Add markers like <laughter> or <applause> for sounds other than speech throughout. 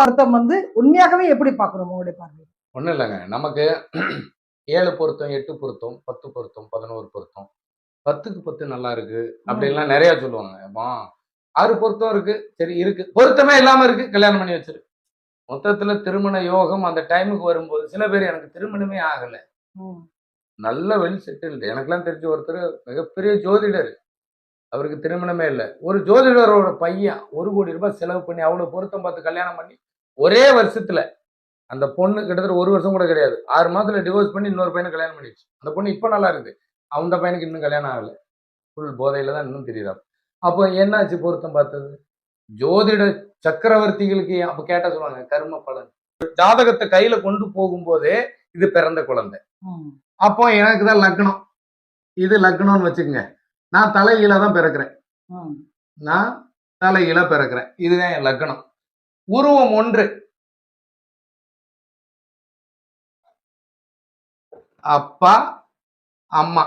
பொருத்தம் வந்து உண்மையாகவே எப்படி பார்க்கணும் உங்களுடைய பார்வை? ஒன்றும் இல்லைங்க. நமக்கு ஏழு பொருத்தம் எட்டு பொருத்தம் பத்து பொருத்தம் பதினோரு பொருத்தம். பத்துக்கு பத்து நல்லா இருக்கு அப்படின்லாம் நிறைய சொல்லுவாங்க. அப்பா ஆறு பொருத்தம் இருக்கு. சரி இருக்கு. பொருத்தமே இல்லாம இருக்கு. கல்யாணம் பண்ணி வச்சிரு. மொத்தத்துல திருமண யோகம் அந்த டைமுக்கு வரும்போது சில பேர் எனக்கு திருமணமே ஆகல. நல்ல வெல் செட்டில்டு எனக்கெல்லாம் தெரிஞ்ச ஒருத்தர் மிகப்பெரிய ஜோதிடர். அவருக்கு திருமணமே இல்லை. ஒரு ஜோதிடரோட பையன் ஒரு கோடி ரூபாய் செலவு பண்ணி அவ்வளவு பொருத்தம் பார்த்து கல்யாணம் பண்ணி ஒரே வருஷத்துல அந்த பொண்ணு கிட்டத்தட்ட ஒரு வருஷம் கூட கிடையாது. ஆறு மாதத்துல டிவோர்ஸ் பண்ணி இன்னொரு பையனை கல்யாணம் பண்ணிடுச்சு. அந்த பொண்ணு இப்போ நல்லா இருக்கு அந்த பையனுக்கு இன்னும் கல்யாணம் ஆகல. ஃபுல் போதையில தான் இன்னும் தெரியுதா அப்போ என்னாச்சு பொருத்தம் பார்த்தது? ஜோதிட சக்கரவர்த்திகளுக்கு அப்ப கேட்டா சொல்லுவாங்க கர்ம பலன். ஜாதகத்தை கையில கொண்டு போகும்போதே இது பிறந்த குழந்தை. அப்போ எனக்கு தான் லக்னம். இது லக்னம்னு வச்சுக்கோங்க. நான் தலைகீழ தான் பிறக்கிறேன். நான் தலைகீழ பிறக்கிறேன். இதுதான் என் லக்னம். உருவம் ஒன்று. அப்பா அம்மா.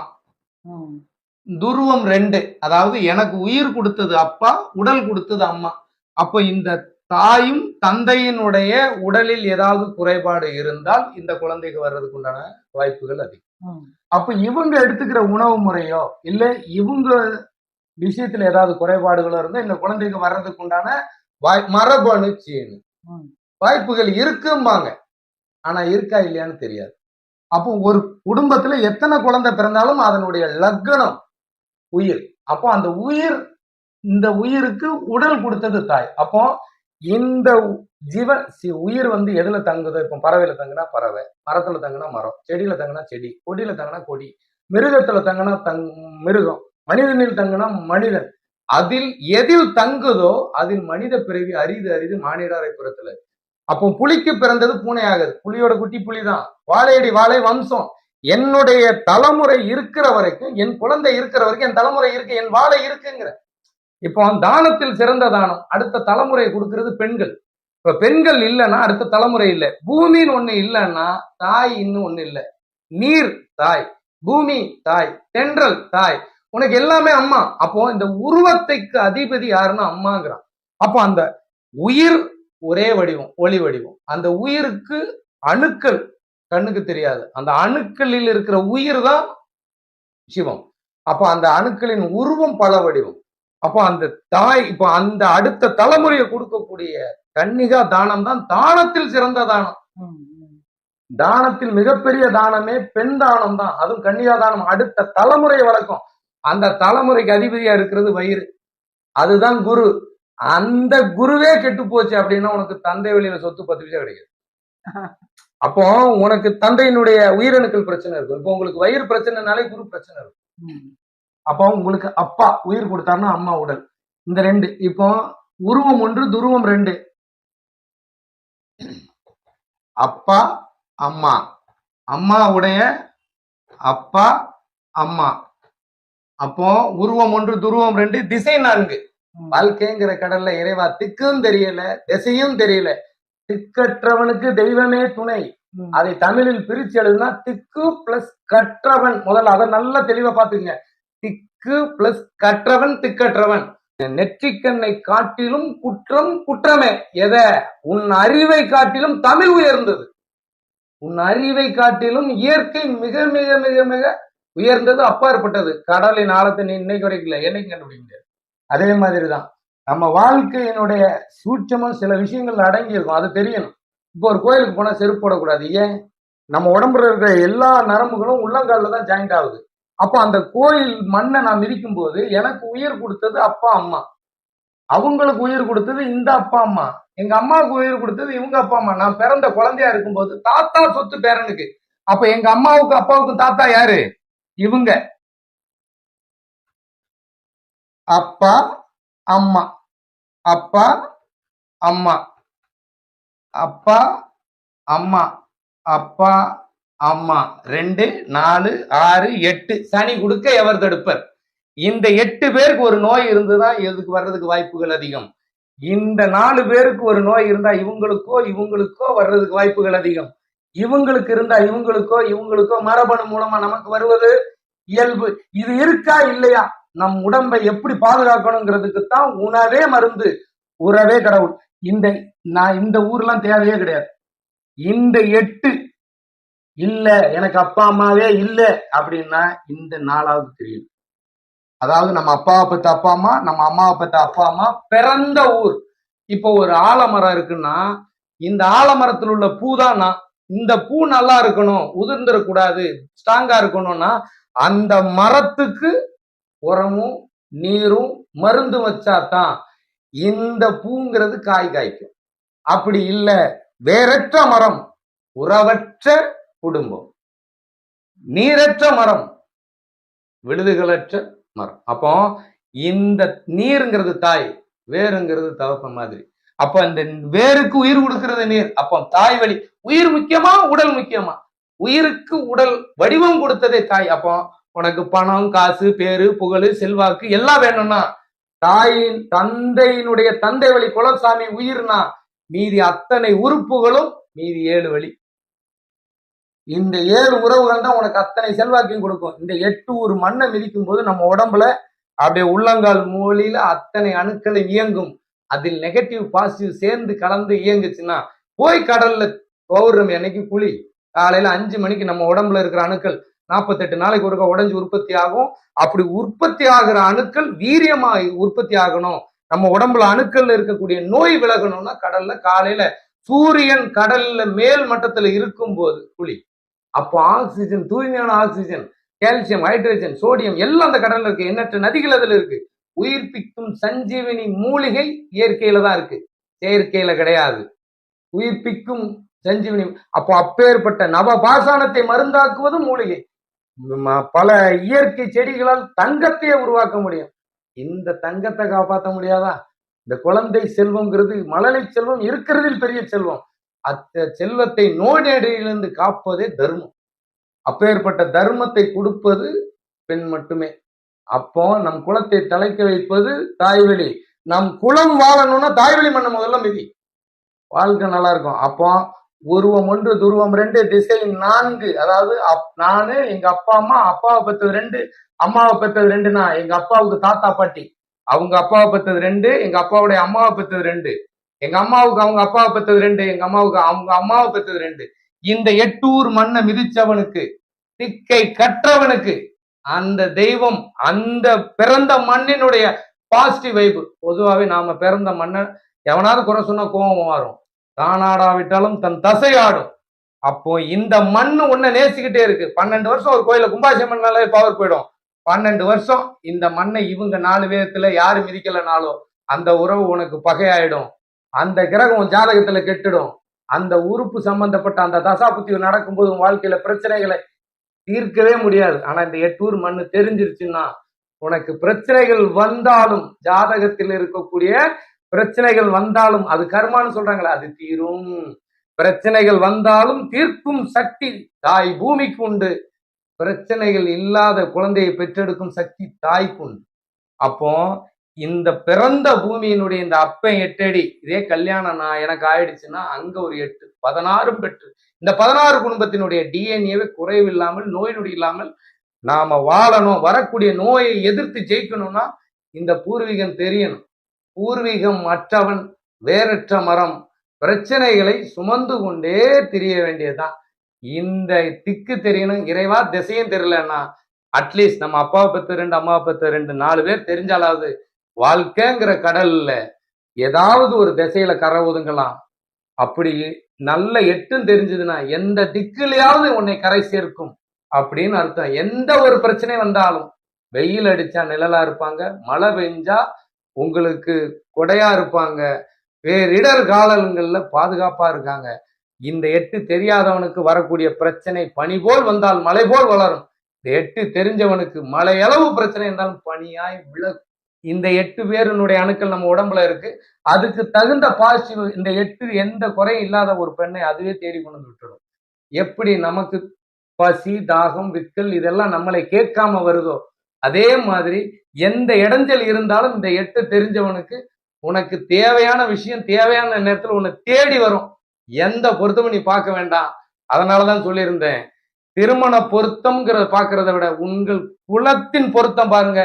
துருவம் ரெண்டு. அதாவது எனக்கு உயிர் கொடுத்தது அப்பா உடல் கொடுத்தது அம்மா. அப்ப இந்த தாயும் தந்தையினுடைய உடலில் ஏதாவது குறைபாடு இருந்தால் இந்த குழந்தைக்கு வர்றதுக்கு உண்டான வாய்ப்புகள் அதிகம். அப்ப இவங்க எடுத்துக்கிற உணவு முறையோ இல்ல இவங்க விஷயத்துல ஏதாவது குறைபாடுகளோ இருந்தா இந்த குழந்தைக்கு வர்றதுக்கு உண்டான வாய் மரபணு சீனு. வாய்ப்புகள் இருக்கும்பாங்க. ஆனா இருக்கா இல்லையான்னு தெரியாது. அப்போ ஒரு குடும்பத்துல எத்தனை குழந்தை பிறந்தாலும் அதனுடைய லக்னம் உயிர். அப்போ அந்த உயிர் இந்த உயிருக்கு உடல் கொடுத்தது தாய். அப்போ இந்த ஜீவ சி- உயிர் வந்து எதுல தங்குதோ இப்போ பறவையில தங்குனா பறவை மரத்துல தங்குனா மரம் செடியில தங்குனா செடி கொடியில தங்குனா கொடி மிருகத்துல தங்குனா தங் மிருகம் மனிதனில் தங்குனா மனிதன். அதில் எதில் தங்குதோ அதில் மனித பிறவி அரிது அரிது மானிடாரை புறத்துல அப்போ புலிக்கு பிறந்தது பூனை ஆகுது புலியோட குட்டி புலிதான். வாழையடி வாழை வம்சம். என்னுடைய தலைமுறை இருக்கிற வரைக்கும் என் குழந்தை இருக்கிற வரைக்கும் என் தலைமுறை இருக்கு என் வாழை இருக்குங்கிற. இப்போ தானத்தில் சிறந்த தானம். அடுத்த தலைமுறை கொடுக்கறது பெண்கள். இப்ப பெண்கள் இல்லைன்னா அடுத்த தலைமுறை இல்லை. பூமின்னு ஒண்ணு இல்லைன்னா தாய் இன்னும் ஒண்ணு இல்லை. நீர் தாய் பூமி தாய் தென்றல் தாய். உனக்கு எல்லாமே அம்மா. அப்போ இந்த உருவத்தைக்கு அதிபதி யாருன்னா அம்மாங்கிறான். அப்போ அந்த உயிர் ஒரே வடிவம் ஒளி வடிவம். அந்த உயிருக்கு அணுக்கள் கண்ணுக்கு தெரியாது. அந்த அணுக்களில் இருக்கிற உயிர் தான் சிவம். அப்போ அந்த அணுக்களின் உருவம் பல வடிவம். அப்போ அந்த தாய் இப்போ அந்த அடுத்த தலைமுறையை கொடுக்கக்கூடிய கன்னிகா தானம் தான் தானத்தில் சிறந்த தானம். தானத்தில் மிகப்பெரிய தானமே பெண் தானம் தான். அதுவும் கன்னிகா தானம் அடுத்த தலைமுறை வழக்கம். அந்த தலைமுறைக்கு அதிபதியா இருக்கிறது வயிறு. அதுதான் குரு. அந்த குருவே கெட்டு போச்சு அப்படின்னா உனக்கு தந்தை வழியில சொத்து பத்து விஷயம் கிடைக்குது. <laughs> அப்போ உனக்கு தந்தையினுடைய உயிரணுக்கள் பிரச்சனை இருக்கும். இப்போ உங்களுக்கு வயிறு பிரச்சனைனாலே குரு பிரச்சனை இருக்கும். அப்போ உங்களுக்கு அப்பா உயிர் கொடுத்தாருன்னா அம்மா உடல். இந்த ரெண்டு. இப்போ உருவம் ஒன்று துருவம் ரெண்டு. அப்பா அம்மா. அம்மாவுடைய அப்பா அம்மா. அப்போ உருவம் ஒன்று துருவம் ரெண்டு திசை நான்கு. வாழ்க்கைங்கிற கடல்ல இறைவா திக்கும் தெரியல திசையும் தெரியல. திக்கற்றவனுக்கு தெய்வமே துணை. அதை தமிழில் பிரிச்சு எழுதுனா திக்கு பிளஸ் கற்றவன். முதல்ல அதை நல்லா தெளிவா பாத்துங்க திக்கு பிளஸ் கற்றவன் திக்கற்றவன். நெற்றிக்கண்ணை காட்டிலும் குற்றம் குற்றமே. எத? உன் அறிவை காட்டிலும் தமிழ் உயர்ந்தது. உன் அறிவை காட்டிலும் இயற்கை மிக மிக மிக மிக உயர்ந்தது அப்பாற்பட்டது. கடலின் ஆழத்தை நீ இன்னைக்கு வரைக்கும் இல்லை. என்னைக்கு கண்டுபிடிக்க முடியாது? அதே மாதிரிதான். நம்ம வாழ்க்கையினுடைய சூட்சமும் சில விஷயங்கள் அடங்கி இருக்கும் அது தெரியணும். இப்போ ஒரு கோயிலுக்கு போனால் செருப்பு போடக்கூடாது. ஏன்? நம்ம உடம்புல இருக்கிற எல்லா நரம்புகளும் உள்ளங்காலில் தான் ஜாயிண்ட் ஆகுது. அப்போ அந்த கோயில் மண்ணை நான் மிதிக்கும் போது எனக்கு உயிர் கொடுத்தது அப்பா அம்மா. அவங்களுக்கு உயிர் கொடுத்தது இந்த அப்பா அம்மா. எங்க அம்மாவுக்கு உயிர் கொடுத்தது இவங்க அப்பா அம்மா. நான் பிறந்த குழந்தையா இருக்கும்போது தாத்தா சொத்து பேரனுக்கு. அப்ப எங்க அம்மாவுக்கு அப்பாவுக்கும் தாத்தா யாரு? இவங்க. அப்பா அம்மா. அப்பா அம்மா. அப்பா அம்மா. அப்பா அம்மா. ரெண்டு நாலு ஆறு எட்டு. சனி கொடுக்க எவர் தடுப்பர்? இந்த எட்டு பேருக்கு ஒரு நோய் இருந்துதான் எதுக்கு வர்றதுக்கு வாய்ப்புகள் அதிகம். இந்த நாலு பேருக்கு ஒரு நோய் இருந்தா இவங்களுக்கோ இவங்களுக்கோ வர்றதுக்கு வாய்ப்புகள் அதிகம். இவங்களுக்கு இருந்தா இவங்களுக்கோ இவங்களுக்கோ மரபணு மூலமா நமக்கு வருவது இயல்பு. இது இருக்கா இல்லையா? நம் உடம்பை எப்படி பாதுகாக்கணுங்கிறதுக்கு தான் உணவே மருந்து உறவே கடவுள். இந்த நான் இந்த ஊர்லாம் தேவையே கிடையாது. இந்த எட்டு இல்ல எனக்கு அப்பா அம்மாவே இல்ல அப்படின்னா இந்த நாலாவது தெரியும். அதாவது நம்ம அப்பாவை பத்த அப்பா அம்மா நம்ம அம்மாவை பத்த அப்பா அம்மா பிறந்த ஊர். இப்போ ஒரு ஆலமரம் இருக்குன்னா இந்த ஆலமரத்தில் உள்ள பூ தான் நான். இந்த பூ நல்லா இருக்கணும் உதிர்ந்துடக்கூடாது ஸ்ட்ராங்கா இருக்கணும்னா அந்த மரத்துக்கு உரமும் நீரும் மருந்து வச்சாதான் இந்த பூங்கிறது காய் காய்க்கும். அப்படி இல்லை வேறற்ற மரம் உறவற்ற குடும்பம். நீரற்ற மரம் விழுதுகளற்ற மரம். அப்போ இந்த நீருங்கிறது தாய் வேருங்கிறது தவப்ப மாதிரி. அப்ப இந்த வேருக்கு உயிர் கொடுக்கிறது நீர் அப்போ தாய் வழி உயிர் முக்கியமா உடல் முக்கியமா? உயிருக்கு உடல் வடிவம் கொடுத்ததே தாய். அப்போ உனக்கு பணம் காசு பேரு புகழ் செல்வாக்கு எல்லாம் வேணும்னா தாயின் தந்தையினுடைய தந்தை வழி குலசாமி உயிர்னா மீதி அத்தனை உறுப்புகளும் மீதி ஏழு வழி. இந்த ஏழு உறவுகள் தான் உனக்கு அத்தனை செல்வாக்கையும் கொடுக்கும். இந்த எட்டு ஒரு மண்ணை மிதிக்கும் போது நம்ம உடம்புல அப்படியே உள்ளங்கால் மூலையில அத்தனை அணுக்களை இயங்கும். அதில் நெகட்டிவ் பாசிட்டிவ் சேர்ந்து கலந்து இயங்குச்சுன்னா போய் கடல்ல பௌர்ணமி அன்னைக்கு குழி காலையில அஞ்சு மணிக்கு நம்ம உடம்புல இருக்கிற அணுக்கள் நாற்பத்தெட்டு நாளைக்கு ஒருக்கா உடஞ்சி உற்பத்தி ஆகும். அப்படி உற்பத்தி ஆகிற அணுக்கள் வீரியமா உற்பத்தி ஆகணும். நம்ம உடம்புல அணுக்கள்ல இருக்கக்கூடிய நோய் விலகணும்னா கடல்ல காலையில சூரியன் கடல்ல மேல் மட்டத்துல இருக்கும் போது குழி அப்போ ஆக்சிஜன் தூய்மையான ஆக்சிஜன் கால்சியம் ஹைட்ரஜன் சோடியம் எல்லாம் அந்த கடல்ல இருக்கு. எண்ணற்ற நதிகள் அதுல இருக்கு. உயிர்ப்பிக்கும் சஞ்சீவினி மூலிகை இயற்கையில தான் இருக்கு. செயற்கையில கிடையாது. உயிர்ப்பிக்கும் சஞ்சீவினி. அப்போ அப்பேற்பட்ட நவபாசானத்தை மருந்தாக்குவதும் மூலிகை. பல இயற்கை செடிகளால் தங்கத்தையே உருவாக்க முடியும். இந்த தங்கத்தை காப்பாற்ற முடியாதா? இந்த குழந்தை செல்வம்ங்கிறது மழலை செல்வம் இருக்கிறதில் பெரிய செல்வம். அத்த செல்வத்தை நோய் காப்பதே தர்மம். அப்பேற்பட்ட தர்மத்தை கொடுப்பது பெண் மட்டுமே. அப்போ நம் குலத்தை தலைக்க வைப்பது தாய்வழி. நம் குலம் வாழணும்னா தாய்வழி மண்ணை முதல்ல மிதி. வாழ்க்கை நல்லா இருக்கும். அப்போ உருவம் ஒன்று துருவம் ரெண்டு திசை நான்கு. அதாவது அப்- நானு எங்க அப்பா அம்மா அப்பாவை பெற்றது ரெண்டு அம்மாவை பெற்றது ரெண்டுனா எங்க அப்பாவுக்கு தாத்தா பாட்டி. அவங்க அப்பாவை பெற்றது ரெண்டு எங்க அப்பாவுடைய அம்மாவை பெற்றது ரெண்டு. எங்க அம்மாவுக்கு அவங்க அப்பாவை பெற்றது ரெண்டு எங்க அம்மாவுக்கு அவங்க அம்மாவை பெற்றது ரெண்டு. இந்த எட்டூர் மண்ணை மிதிச்சவனுக்கு திக்கை கற்றவனுக்கு அந்த தெய்வம் அந்த பிறந்த மண்ணினுடைய பாசிட்டிவ் வைப்பு பொதுவாகவே நாம பிறந்த மண்ணை எவனாவது குறை சொன்னா கோபம் வரும். தானாடாவிட்டாலும் தன் தசை ஆடும் அப்போ இந்த மண் உன்னை நேசிக்கிட்டே இருக்கு. பன்னெண்டு வருஷம் ஒரு கோயில கும்பாபிஷேகம் பண்ணாலே பவர் போயிடும். பன்னெண்டு வருஷம் இந்த மண்ணை இவங்க நாலு விதத்துல யாரு மிதிக்கலனாலும் அந்த உறவு உனக்கு பகையாயிடும். அந்த கிரகம் உன் ஜாதகத்துல கெட்டுடும். அந்த உறுப்பு சம்பந்தப்பட்ட அந்த தசாபுத்தி நடக்கும்போது உன் வாழ்க்கையில பிரச்சனைகளை தீர்க்கவே முடியாது. ஆனா இந்த எட்டூர் மண்ணு தெரிஞ்சிருச்சுன்னா உனக்கு பிரச்சனைகள் வந்தாலும் ஜாதகத்தில் இருக்கக்கூடிய பிரச்சனைகள் வந்தாலும் அது கர்மான்னு சொல்றாங்களா அது தீரும். பிரச்சனைகள் வந்தாலும் தீர்க்கும் சக்தி தாய் பூமிக்கு உண்டு. பிரச்சனைகள் இல்லாத குழந்தையை பெற்றெடுக்கும் சக்தி தாய்க்கு உண்டு. அப்போ இந்த பிறந்த பூமியினுடைய இந்த அப்பன் எட்டடி இதே கல்யாணம் நான் எனக்கு ஆயிடுச்சுன்னா அங்க ஒரு எட்டு பதினாறும் பெற்று இந்த பதினாறு குடும்பத்தினுடைய டிஎன்ஏவை குறைவில்லாமல் நோய் நொடி இல்லாமல் நாம வாழணும் வரக்கூடிய நோயை எதிர்த்து ஜெயிக்கணும்னா இந்த பூர்வீகம் தெரியணும். பூர்வீகம் மற்றவன் வேறற்ற மரம் பிரச்சனைகளை சுமந்து கொண்டே திரிய வேண்டியதுதான். இந்த திக்கு தெரியணும் இறைவா திசையும் தெரியலன்னா அட்லீஸ்ட் நம்ம அப்பாவை பத்து ரெண்டு அம்மாவை பத்து ரெண்டு நாலு பேர் தெரிஞ்சாலாவது வாழ்க்கைங்கிற கடல்ல ஏதாவது ஒரு திசையில கரை ஒதுங்கலாம். அப்படி நல்ல எட்டும் தெரிஞ்சதுன்னா எந்த திக்கிலையாவது உன்னை கரை சேர்க்கும் அப்படின்னு அர்த்தம். எந்த ஒரு பிரச்சனை வந்தாலும் வெயில் அடிச்சா நிழலா இருப்பாங்க மழை பெஞ்சா உங்களுக்கு கொடையா இருப்பாங்க. வேறிடர் காலங்கள்ல பாதுகாப்பா இருக்காங்க. இந்த எட்டு தெரியாதவனுக்கு வரக்கூடிய பிரச்சனை பனி போல் வந்தால் மலை போல் வளரும். இந்த எட்டு தெரிஞ்சவனுக்கு மலையளவு பிரச்சனை இருந்தாலும் பனியாய் விலகும் இந்த எட்டு பேருனுடைய அணுக்கள் நம்ம உடம்புல இருக்கு. அதுக்கு தகுந்த பாசிட்டிவ் இந்த எட்டு எந்த குறையும் இல்லாத ஒரு பெண்ணை அதுவே தேடி கொண்டு வந்து விட்டுடும். எப்படி நமக்கு பசி தாகம் விக்கல் இதெல்லாம் நம்மளை கேட்காம வருதோ அதே மாதிரி எந்த இடைஞ்சல் இருந்தாலும் இந்த எட்டு தெரிஞ்சவனுக்கு உனக்கு தேவையான விஷயம் தேவையான நேரத்தில் உன்னை தேடி வரும். எந்த பொருத்தமும் நீ பார்க்க வேண்டாம். அதனாலதான் சொல்லியிருந்தேன். திருமண பொருத்தம்ங்கிறத பார்க்கறத விட உங்கள் குலத்தின் பொருத்தம் பாருங்க.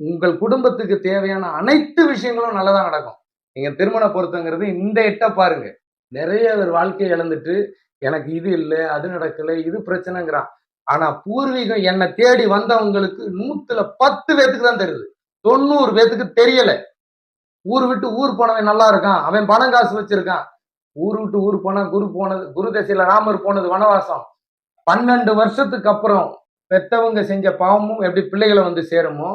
உங்கள் குடும்பத்துக்கு தேவையான அனைத்து விஷயங்களும் நல்லதா நடக்கும். நீங்க திருமண பொருத்தங்கிறது இந்த எட்ட பாருங்க. நிறைய பேர் வாழ்க்கையை இழந்துட்டு எனக்கு இது இல்லை அது நடக்கல இது பிரச்சனைங்கிறான். ஆனா பூர்வீகம் என்னை தேடி வந்தவங்களுக்கு நூத்துல பத்து பேத்துக்கு தான் தெரியுது. தொண்ணூறு பேத்துக்கு தெரியல. ஊர் விட்டு ஊர் போனவன் நல்லா இருக்கான். அவன் பணம் காசு வச்சிருக்கான். ஊர் விட்டு ஊர் போனா குரு போனது குரு தசையில ராமர் போனது வனவாசம். பன்னெண்டு வருஷத்துக்கு அப்புறம் பெத்தவங்க செஞ்ச பாவமும் எப்படி பிள்ளைகளை வந்து சேருமோ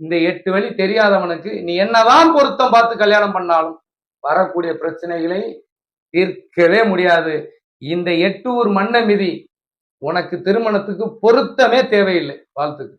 இந்த எட்டு வழி தெரியாதவனுக்கு நீ என்னதான் பொருத்தம் பார்த்து கல்யாணம் பண்ணாலும் வரக்கூடிய பிரச்சனைகளை தீர்க்கவே முடியாது. இந்த எட்டு ஊர் மண்ண மிதி உனக்கு திருமணத்துக்கு பொருத்தமே தேவையில்லை வாழ்த்துக்கு